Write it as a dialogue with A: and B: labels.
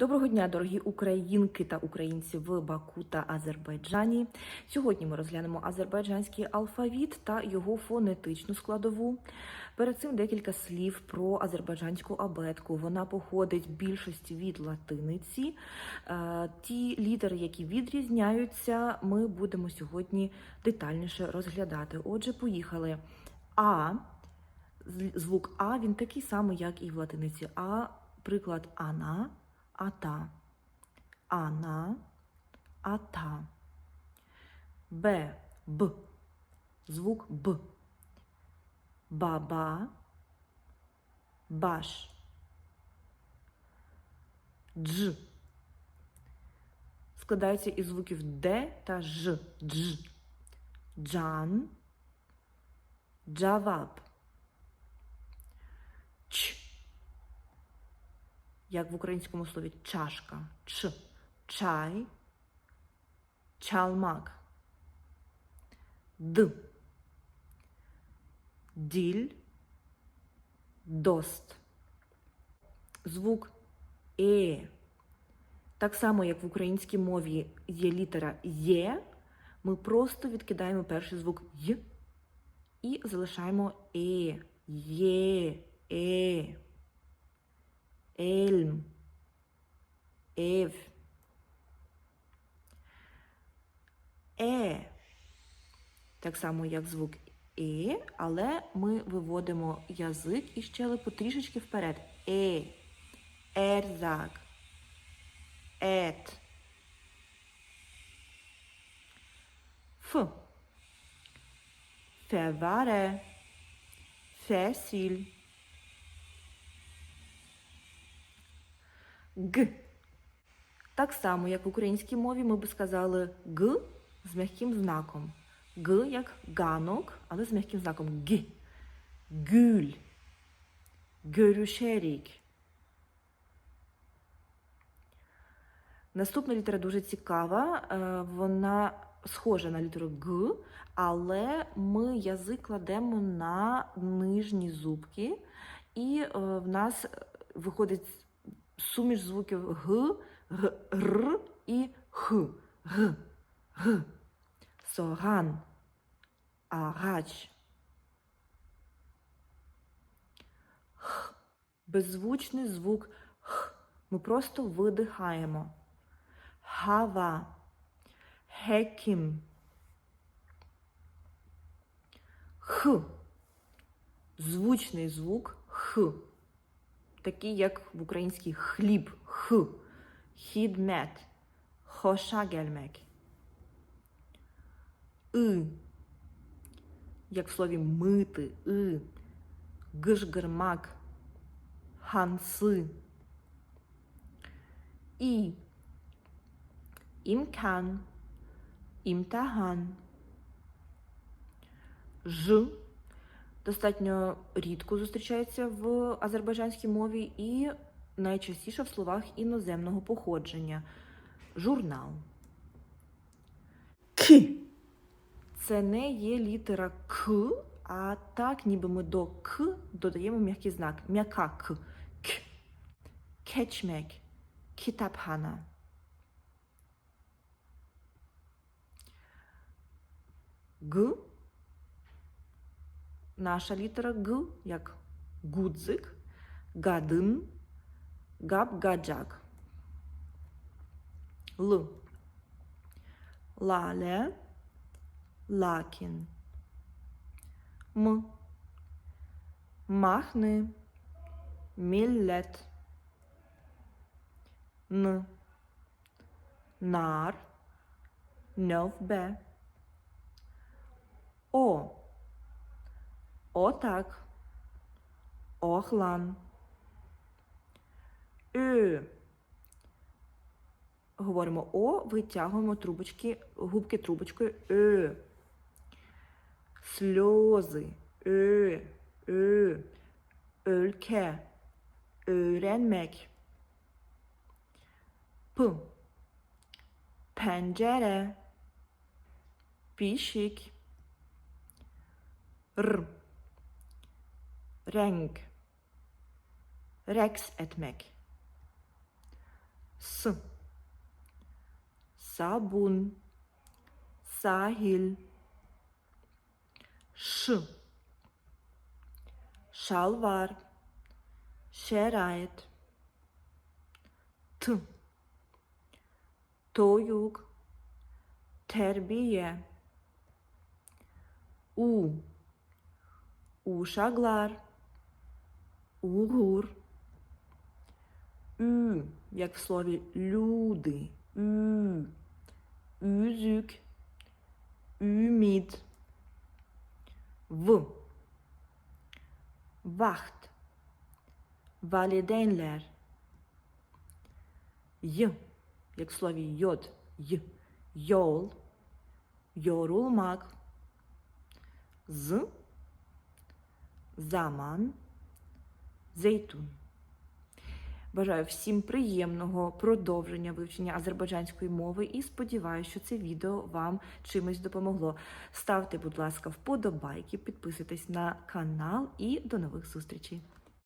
A: Доброго дня, дорогі українки та українці в Баку та Азербайджані. Сьогодні ми розглянемо азербайджанський алфавіт та його фонетичну складову. Перед цим декілька слів про азербайджанську абетку. Вона походить більшості від латиниці. Е, Ті літери, які відрізняються, ми будемо сьогодні детальніше розглядати. Отже, поїхали. А. Звук А він такий самий, як і в латиниці. А, приклад ана, ата. Ана, ата. Б. Б. Звук Б. Баба. Баш. Дж. Складається із звуків Д та Ж. Дж. Джан. Джаваб. Ч. Як в українському слові чашка. Ч. Чай. Чалмак. Д. Діль. Дост. Звук Е. Так само, як в українській мові є літера Є, ми просто відкидаємо перший звук Й і залишаємо Е. Є. Е. Ельм. Ев. Е. Так само, як звук Е, але ми виводимо язик і щелепу трішечки вперед. Е. Ерзак. Ет. Ф. Феваре. Фесіль. Г. Так само, як в українській мові, ми б сказали Г з м'яким знаком. Г як ганок, але з м'яким знаком Г. Гюль. Görüşerik. Наступна літера дуже цікава. е, Вона схожа на літеру Г, але ми язик кладемо на нижні зубки, і е, в нас виходить суміш звуків Г, Г, Р і Х. Г, Г. Соган. Агач. Х. Беззвучний звук Х. Ми просто видихаємо. Хава. Хекім. Х. Звучний звук Х. Такий, як в українській хліб. Х. Хідмет. Хоша гельмек. И. Як в слові мити. И. Гижгермак. Ханси. І. Імкан. Імтаган. Ж. Достатньо рідко зустрічається в азербайджанській мові і найчастіше в словах іноземного походження. Журнал.
B: К.
A: Це не є літера К, а так, ніби ми до К додаємо м'який знак. М'яка К. К. Кечмек. Кітапхана. Г. Наша літера Г, як гудзик, гадин, габ-гаджак. Л. Лале. Лакін. М. Махни. Міллет. Н. Нар. Нövbe. О. Отак. Охлан. Ö. Говоримо О, витягуємо трубочки, губки трубочкою Ö. Сльози. Ö. Ö. Ülke. Öğrenmek. P. Pencere. Pişik. R. renk. Reks etmek. S sabun. Sahil. Ş şalvar. Şerait. T toyuk. Terbiye. U. Uşaklar. Угур. Ü, як в слові люди. Ü. Üzük. Ümit. В. Vacht. Valideynler. Й, як в слові йод. Й. Yol. Yorulmak. З. Zaman. Зейтун. Бажаю всім приємного продовження вивчення азербайджанської мови і сподіваюся, що це відео вам чимось допомогло. Ставте, будь ласка, вподобайки, підписуйтесь на канал і до нових зустрічей.